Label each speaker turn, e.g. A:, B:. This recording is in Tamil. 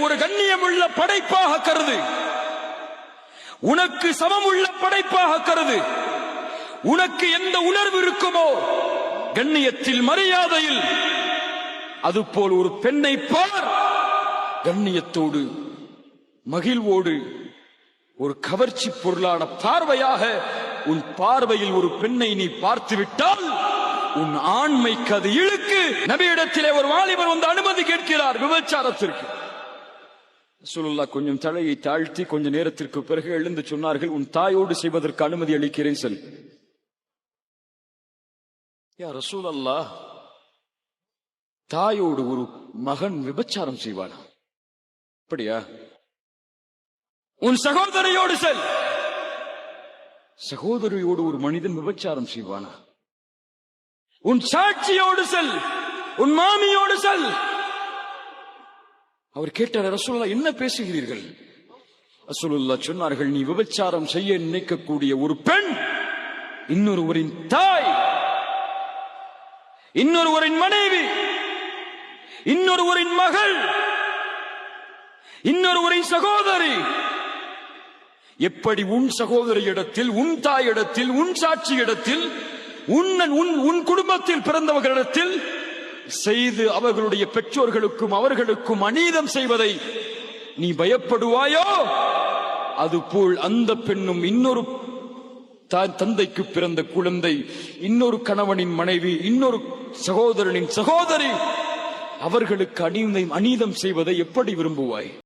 A: ஒரு கண்ணியமுள்ள படைப்பாக கருது. உனக்கு சமமுள்ள படைப்பாக கருது. உனக்கு எந்த உணர்வு இருக்குமோ கண்ணியத்தில் மரியாதையில் அதுபோல் ஒரு பெண்ணை பார். கண்ணியத்தோடு மகிழ்வோடு ஒரு கவர்ச்சி பொருளான பார்வையாக உன் பார்வையில் ஒரு பெண்ணை நீ பார்த்து விட்டால் உன் ஆண்மைக்கு அது இழுக்கு. நபியிடத்திலே ஒரு வாலிபர் வந்து அனுமதி கேட்கிறார் விபச்சாரத்திற்கு. ரசூலுல்லா கொஞ்சம் தலையை தாழ்த்தி கொஞ்ச நேரத்திற்கு பிறகு எழுந்து சொன்னார்கள் உன் தாயோடு செய்வதற்கு அனுமதி அளிக்கிறேன் சொல். யா ரசூல் அல்லா தாயோடு ஒரு மகன் விபச்சாரம் செய்வானா? அப்படியா? உன் சகோதரியோடு செல். சகோதரியோடு ஒரு மனிதன் விபச்சாரம் செய்வானா? உன் சாட்சியோடு செல். உன் மாமியோடு செல். அவர் கேட்டார் ரசூல்லா என்ன பேசுகிறீர்கள்? ரசூலுல்லா சொன்னார்கள் நீ விபச்சாரம் செய்ய நினைக்கக்கூடிய ஒரு பெண் இன்னொருவரின் தாய் இன்னொருவரின் மனைவி இன்னொருவரின் மகள் இன்னொருவரின் சகோதரி. எப்படி உன் சகோதரியிடத்தில் உன் தாயிடத்தில் உன் சாட்சியிடத்தில் உன் உன் உன் குடும்பத்தில் பிறந்தவர்களிடத்தில் செய்து அவர்களுடைய பெற்றோர்களுக்கும் அவர்களுக்கும் அநீதம் செய்வதை நீ பயப்படுவாயோ? அதுபோல் அந்த பெண்ணும் இன்னொரு தந்தைக்கு பிறந்த குழந்தை இன்னொரு கணவனின் மனைவி இன்னொரு சகோதரனின் சகோதரி அவர்களுக்கு அநீதம் அநீதம் செய்வதை எப்படி விரும்புவாய்?